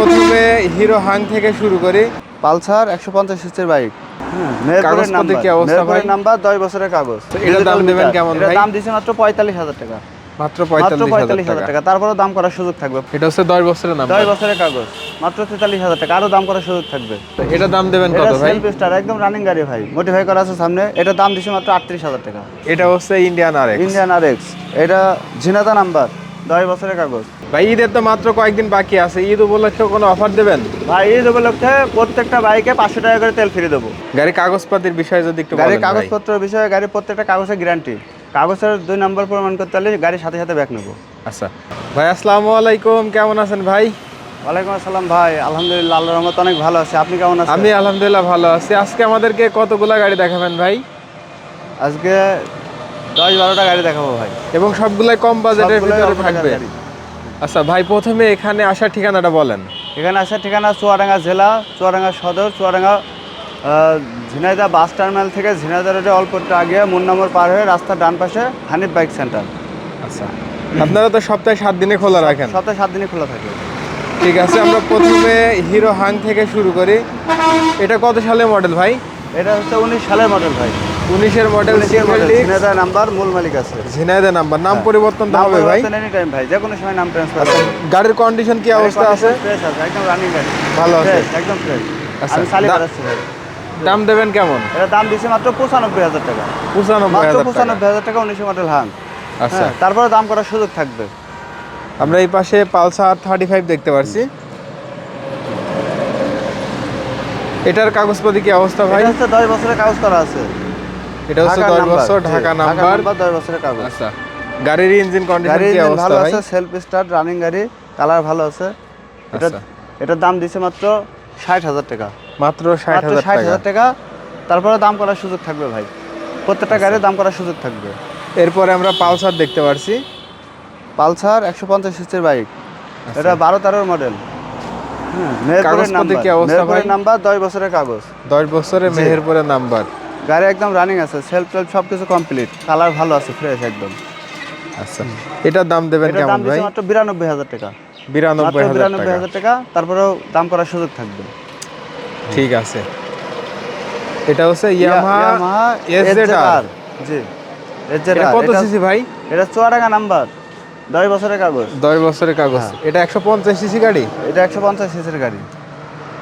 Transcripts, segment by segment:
প্রথমে হিরো হাং থেকে শুরু করি পালসার একশো পঞ্চাশ সিসির বাইক। নাম্বার। ভাই? নাম্বার দশ বছরের কাগজ। দাম দেবেন কেমন এটার দাম দিচ্ছে মাত্র পঁয়তাল্লিশ হাজার টাকা। মাত্র পঁয়তাল্লিশ হাজার টাকা। তারপরেও দাম করার সুযোগ থাকবে। এটা হচ্ছে দশ বছরের নাম দশ বছরের কাগজ। মাত্র তেতাল্লিশ হাজার টাকা। আরও দাম করার সুযোগ থাকবে। এটা দাম দেবেন কত ভাই? স্টার একদম রানিং গাড়ি ভাই। মোটিফাই করা আছে সামনে। এটা দাম দিচ্ছে মাত্র আটত্রিশ হাজার টাকা। এটা হচ্ছে ইন্ডিয়ান আর ইন্ডিয়ান আর এক্স এটা ঝিনাদা নাম্বার। দশ বছরের কাগজ। ভাই ঈদের তো মাত্র কয়েকদিন বাকি আছে। ঈদ উপলক্ষে কোনো অফার দেবেন? ভাই ঈদ উপলক্ষে প্রত্যেকটা বাইকে পাঁচশো টাকা করে তেল ফিরে দেবো। গাড়ি কাগজপাতির বিষয়ে যদি একটু গাড়ির কাগজপত্রের বিষয়ে গাড়ির প্রত্যেকটা কাগজের গ্যারান্টি কাগজের দুই নম্বর প্রমাণ করতে হলে গাড়ির সাথে সাথে ব্যাক নেব। আচ্ছা। ভাই আসসালামু আলাইকুম। কেমন আছেন ভাই? ওয়ালাইকুম আসসালাম ভাই। আলহামদুলিল্লাহ আল্লাহর রহমত অনেক ভালো আছে। আপনি কেমন আছেন? আমি আলহামদুলিল্লাহ ভালো আছি। আজকে আমাদেরকে কতগুলা গাড়ি দেখাবেন ভাই? আজকে দশ বারোটা গাড়ি দেখাবো ভাই। এবং সবগুলাই কম বাজেটের ভিতরে থাকবে। আচ্ছা ভাই প্রথমে এখানে আসার ঠিকানাটা বলেন। এখানে আসার ঠিকানা চুয়াডাঙ্গা জেলা চুয়াডাঙ্গা সদর চুয়াডাঙ্গা আহ, ঝিনাইদহ বাস টার্মিনাল থেকে ঝিনাইদহ রোডে অল্প আগে মুন নম্বর পার হয়ে রাস্তার ডান পাশে হানিফ বাইক সেন্টার। আচ্ছা আপনারা তো সপ্তাহে সাত দিনে খোলা রাখেন। সপ্তাহে সাত দিনই খোলা থাকে। ঠিক আছে আমরা প্রথমে হিরো হাং থেকে শুরু করি। এটা কত সালের মডেল ভাই? এটা হচ্ছে উনিশ সালের মডেল ভাই। উনিশের মডেল মডেল নাম্বার মূল মালিক আছে। ঝিনাইদহ নাম্বার নাম পরিবর্তন তো হবে ভাই। টাইম ভাই যে কোনো সময় নাম ট্রান্সফার গাড়ির কন্ডিশন কি অবস্থা আছে? ফ্রেশ আছে একদম রানিং গাড়ি। ভালো আছে। একদম ফ্রেশ আচ্ছা, আমি চালিয়ে দা- ভাই। দাম দেবেন কেমন? এটা দাম দিচ্ছে মাত্র পঁচানব্বই হাজার টাকা। পঁচানব্বই মাত্র হাজার টাকা। পঁচানব্বই হাজার টাকা উনিশশো মডেল হাং আচ্ছা। হ্যাঁ, তারপরে দাম করার সুযোগ থাকবে। আমরা এই পাশে পালসার থার্টি ফাইভ দেখতে পাচ্ছি এটার কাগজপাতি কি অবস্থা ভাই? দশ বছরের কাগজ করা আছে। এটা হচ্ছে ঢাকার দশ নাম্বার, বছর ঢাকা নাম্বার নাম্বার দশ বছরের কাগজ। আচ্ছা গাড়ির ইঞ্জিন কন্ডিশন কি অবস্থা ভালো আছে সেলফ স্টার্ট রানিং গাড়ি কালার ভালো আছে। এটা আচ্ছা। এটার দাম দিচ্ছে মাত্র ষাট হাজার টাকা। মাত্র ষাট মাত্র হাজার ষাট টাকা। তারপরে দাম করার সুযোগ থাকবে ভাই। প্রত্যেকটা আচ্ছা। গাড়ির দাম করার সুযোগ থাকবে। এরপরে আমরা পালসার দেখতে পারছি। পালসার একশো পঞ্চাশ সিসির বাইক। আচ্ছা। এটা বারো তেরোর মডেল মেহেরপুরের নাম্বার কি মেহেরপুরের নাম্বার দশ বছরের কাগজ। দশ বছরের মেহেরপুরের নাম্বার গাড়ি একদম রানিং আছে সেলফ টেলফ সব কিছু কমপ্লিট কালার ভালো আছে ফ্রেশ একদম। আচ্ছা এটার দাম দেবেন কেমন ভাই? মাত্র বিরানব্বই হাজার টাকা। বিরানব্বই হাজার টাকা। তারপরেও দাম করার সুযোগ থাকবে। ঠিক আছে। এটা হচ্ছে ইয়ামাহা এসজেডআর জি। এটা এসজেডআর কত সিসি ভাই? এটা চুয়াডাঙ্গা নাম্বার দশ বছরের কাগজ। দশ বছরের কাগজ। হ্যাঁ। এটা একশো পঞ্চাশ সিসি গাড়ি? এটা একশো পঞ্চাশ সিসির গাড়ি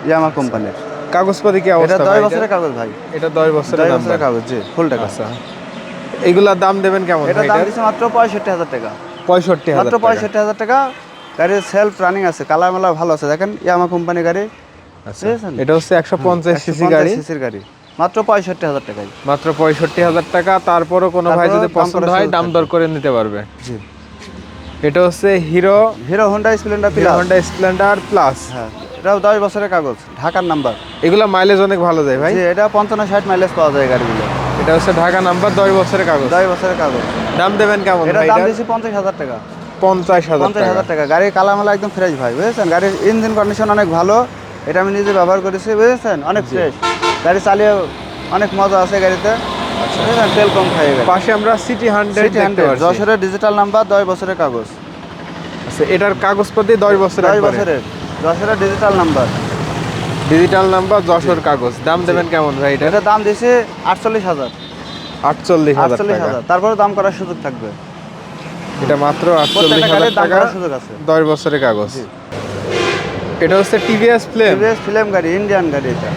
ইয়ামা কোম্পানির কাগজপাতি কি এটা অবস্থা দশ ভাই? বছরের কাগজ ভাই। এটা দশ বছরের দশ নাম্বার বছরের কাগজ জি ফুল টাকা। আচ্ছা। এগুলার দাম দেবেন কেমন এটা দাম? দিচ্ছে মাত্র পঁয়ষট্টি হাজার টাকা। পঁয়ষট্টি হাজার মাত্র টাকা। পঁয়ষট্টি হাজার টাকা। গাড়ির সেলফ রানিং আছে কালার মালা ভালো আছে। দেখেন ইয়ামা কোম্পানি গাড়ি। আচ্ছা? এটা হচ্ছে একশো পঞ্চাশ সিসি গাড়ি। সিসির গাড়ি। মাত্র পঁয়ষট্টি হাজার টাকায়। মাত্র পঁয়ষট্টি হাজার টাকা। তারপরও কোনো ভাই যদি পছন্দ হয় দাম দর করে নিতে পারবে। জি। এটা হচ্ছে Hero Hero Honda Splendor Plus Honda Splendor Plus হ্যাঁ। এটাও দশ বছরের কাগজ ঢাকার নাম্বার। এগুলো মাইলেজ অনেক ভালো যায় ভাই। এটা পঞ্চান্ন ষাট মাইলেজ পাওয়া যায় গাড়িগুলো। এটা হচ্ছে ঢাকা নাম্বার দশ বছরের কাগজ। দশ বছরের কাগজ। দাম দেবেন কেমন ভাই দাম দিয়েছি পঞ্চাশ হাজার টাকা। পঞ্চাশ হাজার পঞ্চাশ হাজার টাকা। গাড়ির কালামালা একদম ফ্রেশ ভাই বুঝেছেন? গাড়ির ইঞ্জিন কন্ডিশন অনেক ভালো। এটা আমি নিজে ব্যবহার করেছি বুঝেছেন? অনেক ফ্রেশ গাড়ি চালিয়ে অনেক মজা আছে গাড়িতে। তেল কম খাই পাশে আমরা সিটি হান্ড্রেড যশোরের ডিজিটাল নাম্বার দশ বছরের কাগজ। আচ্ছা এটার কাগজপাতি দশ বছর দশ বছরের। যশোরের digital number digital number Jessore কাগজ। দাম দেবেন কেমন ভাই এটা? এটার দাম দিয়েছে আটচল্লিশ হাজার। আটচল্লিশ আটচল্লিশ হাজার। তারপরে দাম করার সুযোগ থাকবে। এটা মাত্র আটচল্লিশ হাজার টাকা। সুযোগ আছে। দশ বছরের কাগজ। এটা হচ্ছে টিভিএস ফ্লেম টিভিএস ফিল্ম গাড়ি ইন্ডিয়ান গাড়ি এটা।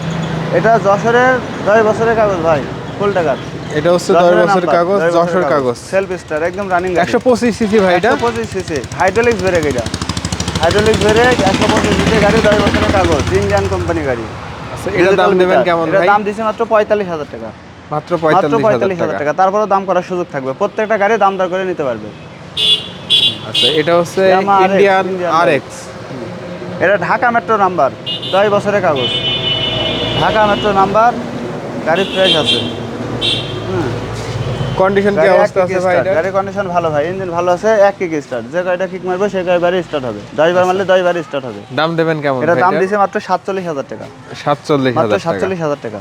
এটা যশোরের দশ বছরের কাগজ ভাই ফুল টাকার। এটা হচ্ছে দশ বছরের কাগজ যশোর কাগজ। সেলফ স্টার একদম রানিং একশো পঁচিশ সিসি ভাই এটা? পঁচিশ সিসি। হাইড্রোলিক্স ব্রেক এটা। হাইড্রোলিক্স ব্রেক একশো পঁচিশ সিসি গাড়ি দশ বছরের কাগজ ইন্ডিয়ান কোম্পানি গাড়ি। আচ্ছা, এটার দাম দেবেন কেমন ভাই? দাম দিচ্ছে মাত্র পঁয়তাল্লিশ হাজার টাকা। মাত্র পঁয়তাল্লিশ হাজার টাকা। তারপরেও দাম করার সুযোগ থাকবে। প্রত্যেকটা গাড়ি দাম দর করে নিতে পারবে। আচ্ছা এটা হচ্ছে ইন্ডিয়ান Indian আর এক্স এটা ঢাকা মেট্রো নাম্বার দশ বছরের কাগজ। ঢাকা মেট্রো নাম্বার গাড়ি ফ্রেশ আছে। হুম। কন্ডিশন কি অবস্থা আছে ভাই এটা গাড়ির কন্ডিশন ভালো ভাই ইঞ্জিন ভালো আছে এক কিক স্টার্ট যে গাড়িটা কিক মারবে সেই গাড়ি স্টার্ট হবে। দশ বার মারলে দশ বার স্টার্ট হবে। দাম দেবেন কেমন এটা দাম এটা? দিয়েছে মাত্র সাতচল্লিশ হাজার টাকা। সাতচল্লিশ মাত্র হাজার টাকা। সাতচল্লিশ হাজার টাকা।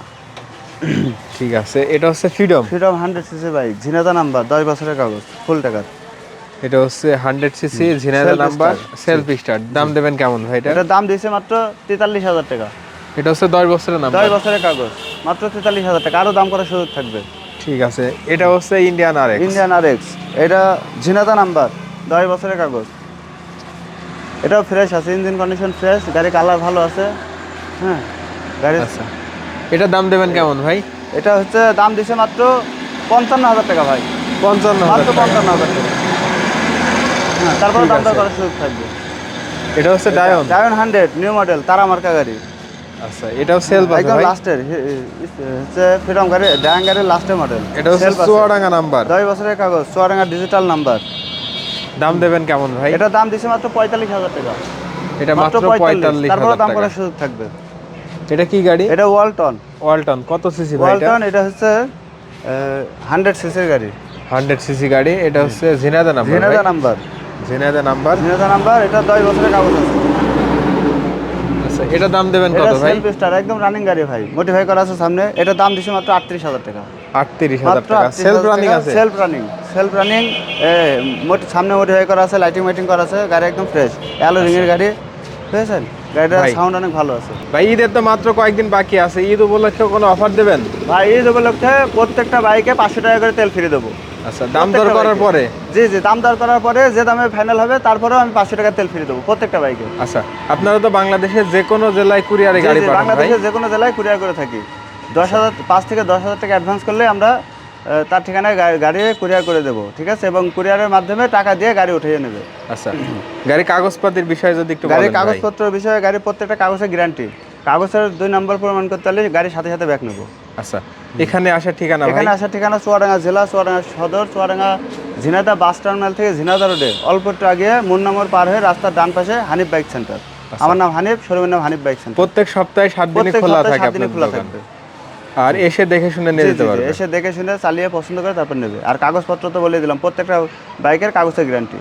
ঠিক আছে এটা হচ্ছে Freedom Freedom hundred CC bike Jhenaidah number দশ বছরের কাগজ ফুল টাকার। এটা হচ্ছে hundred CC Jhenaidah number self start দাম দেবেন কেমন ভাই এটা এটার দাম দিয়েছে মাত্র তেতাল্লিশ হাজার টাকা। এটা হচ্ছে দশ বছরের নাম্বার দশ বছরের কাগজ মাত্র তেতাল্লিশ হাজার টাকা। আরও দাম করার সুযোগ থাকবে। ঠিক আছে এটা হচ্ছে ইন্ডিয়ান আর ইন্ডিয়ান আর এটা ঝিনাদা নাম্বার দশ বছরের কাগজ। এটাও ফ্রেশ আছে ইঞ্জিন কন্ডিশন ফ্রেশ গাড়ি কালার ভালো আছে হ্যাঁ গাড়ি আচ্ছা এটার দাম দেবেন কেমন ভাই? এটা হচ্ছে দাম দিছে মাত্র পঞ্চান্ন হাজার টাকা ভাই। পঞ্চান্ন মাত্র পঞ্চান্ন হাজার টাকা। হ্যাঁ তারপরে দাম দর করার সুযোগ থাকবে। এটা হচ্ছে Dayun Dayun hundred new model তারা মার্কা গাড়ি। আচ্ছা এটাও সেলফ আছে একদম লাস্টের হচ্ছে ফ্রিডম গাড়ি ডায়ান গাড়ির লাস্টের মডেল এটা হচ্ছে চুয়াডাঙ্গা নাম্বার দশ বছরের কাগজ চুয়াডাঙ্গা ডিজিটাল নাম্বার দাম দেবেন কেমন ভাই? এটার দাম দিছে মাত্র পঁয়তাল্লিশ হাজার টাকা। এটা মাত্র পঁয়তাল্লিশ। তারপরে হাজার দাম করার সুযোগ থাকবে। এটা কি গাড়ি? এটা ওয়ালটন ওয়ালটন কত সিসি ভাই এটা? ওয়ালটন এটা হচ্ছে হান্ড্রেড সিসির গাড়ি। হান্ড্রেড সিসি গাড়ি এটা হচ্ছে Jhenaidah number Jhenaidah number Jhenaidah number Jhenaidah number এটা দশ বছরের কাগজ আছে। এটা দাম দেবেন কত ভাই? সেলফ স্টার একদম রানিং গাড়ি ভাই। মোটিফাই করা আছে সামনে। এটা দাম দিছে মাত্র আটত্রিশ হাজার টাকা। আটত্রিশ হাজার মাত্র টাকা। সেলফ রানিং আছে? সেলফ রানিং সেলফ রানিং সামনে মোটিফাই করা আছে লাইটিং মাইটিং করা আছে গাড়ি একদম ফ্রেশ অ্যালো রিং এর গাড়ি। বুঝেছেন গাড়িটার সাউন্ড অনেক ভালো আছে। ভাই ঈদের তো মাত্র কয়েকদিন বাকি আছে। ঈদ উপলক্ষে কোনো অফার দেবেন? ভাই ঈদ উপলক্ষে প্রত্যেকটা বাইকে পাঁচশো টাকা করে তেল ফ্রি দেবো। আচ্ছা দাম দর করার পরে? জি জি দাম দর করার পরে যে দামে ফাইনাল হবে তারপরেও আমি পাঁচশো টাকা তেল ফ্রি দেবো প্রত্যেকটা বাইকে। আচ্ছা আপনারা তো বাংলাদেশের যে কোনো জেলায় কুরিয়ারে গাড়ি পাঠান বাংলাদেশের যে কোনো জেলায় কুরিয়ার করে থাকি। দশ হাজার পাঁচ থেকে দশ হাজার টাকা অ্যাডভান্স করলে আমরা তার ঠিকানায় গাড়ি কুরিয়ার করে দেবো ঠিক আছে? এবং কুরিয়ারের মাধ্যমে টাকা দিয়ে গাড়ি উঠিয়ে নেবে। আচ্ছা গাড়ি কাগজপাতির বিষয়ে যদি একটু গাড়ির বলেন ভাই। কাগজপত্র বিষয়ে গাড়ির প্রত্যেকটা কাগজের গ্যারান্টি কাগজের দুই নম্বর প্রমাণ করতে হলে গাড়ির সাথে সাথে ব্যাক নেব। আচ্ছা এখানে আসার ঠিকানা এখানে আসার ঠিকানা চুয়াডাঙ্গা জেলা চুয়াডাঙ্গা সদর চুয়াডাঙ্গা ঝিনাদা বাস টার্মিনাল থেকে ঝিনাদা রোডে। অল্প একটু আগে মুন্নামোর পার হয়ে রাস্তার ডান পাশে হানিফ বাইক সেন্টার। আমার নাম হানিফ শোরুমের নাম হানিফ বাইক সেন্টার। প্রত্যেক সপ্তাহে সাত দিন খোলা থাকে সাত দিনে খোলা থাকবে। আর এসে দেখে শুনে নিয়ে যেতে পারবে। এসে দেখে শুনে চালিয়ে পছন্দ করে তারপর নেবে। আর কাগজপত্র তো বলে দিলাম প্রত্যেকটা বাইকের কাগজের গ্যারান্টি